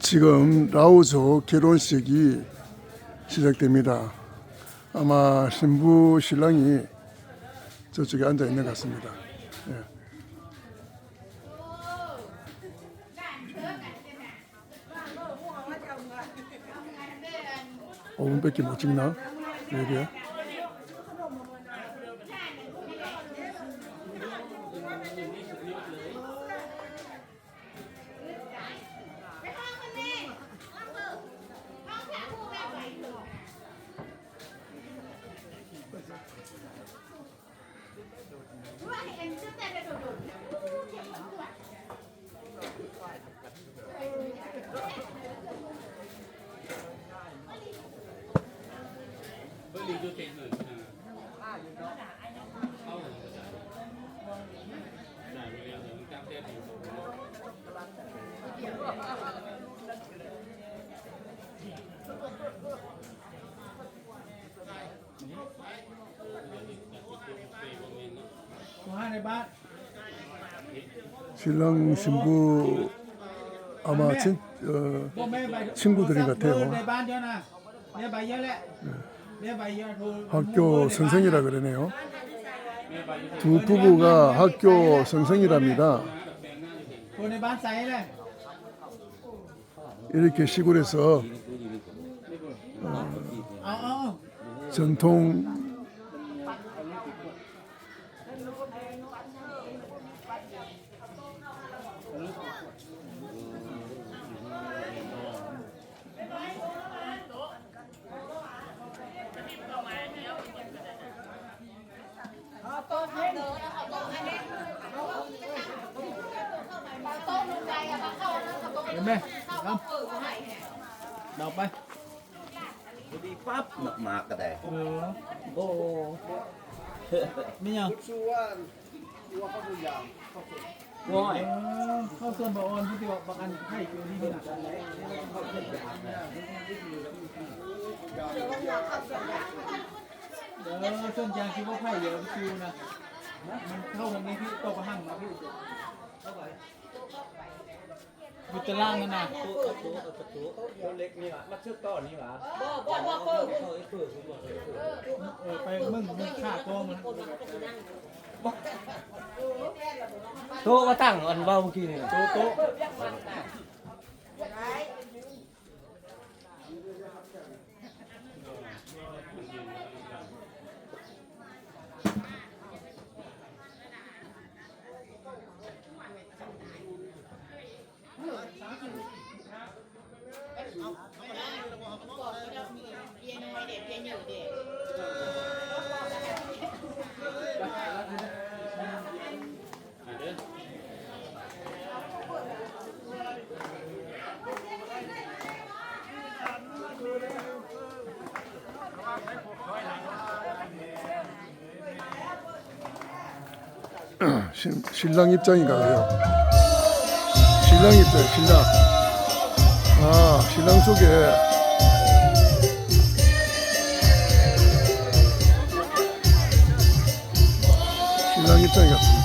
지금 라오조 결혼식이 시작됩니다. 아마 신부 신랑이 저쪽에 앉아 있는 것 같습니다. 예. 5분밖에 못 찍나? 여 mình đưa tiền rồi à không là bây giờ mình cam đen thì không 신랑 신부 아마 친, 어, 친구들이 같아요. 네. 학교 선생이라 그러네요. 두 부부가 학교 선생이랍니다. 이렇게 시골에서 어, 전통 ห็นไหมเอาดอกไป đi pháp mật mạc cái này เออโอ้ไม่ยัง ngồi เออเข้าส่วนบออนที่ที่ว่าบางอันให้อยู่ที่นี่นะเออส่วนยางคิดว่าไผ่เยอะคิวนะมันเข้าตรงนี้พี่โตกระหังนะพี่ อยู่ตารางนั่นนะเล็กนี่หว่ามาชื่อต่อนี่หว่าเออไปมึงมึงฆ่าตัวมันโต๊ะมาตั้งอันเบาเมื่อกี้นี่โตโตะ 신, 신랑 입장인가 봐요. 신랑 입장, 신랑. 아, 신랑 속에 신랑 입장이 같습니다.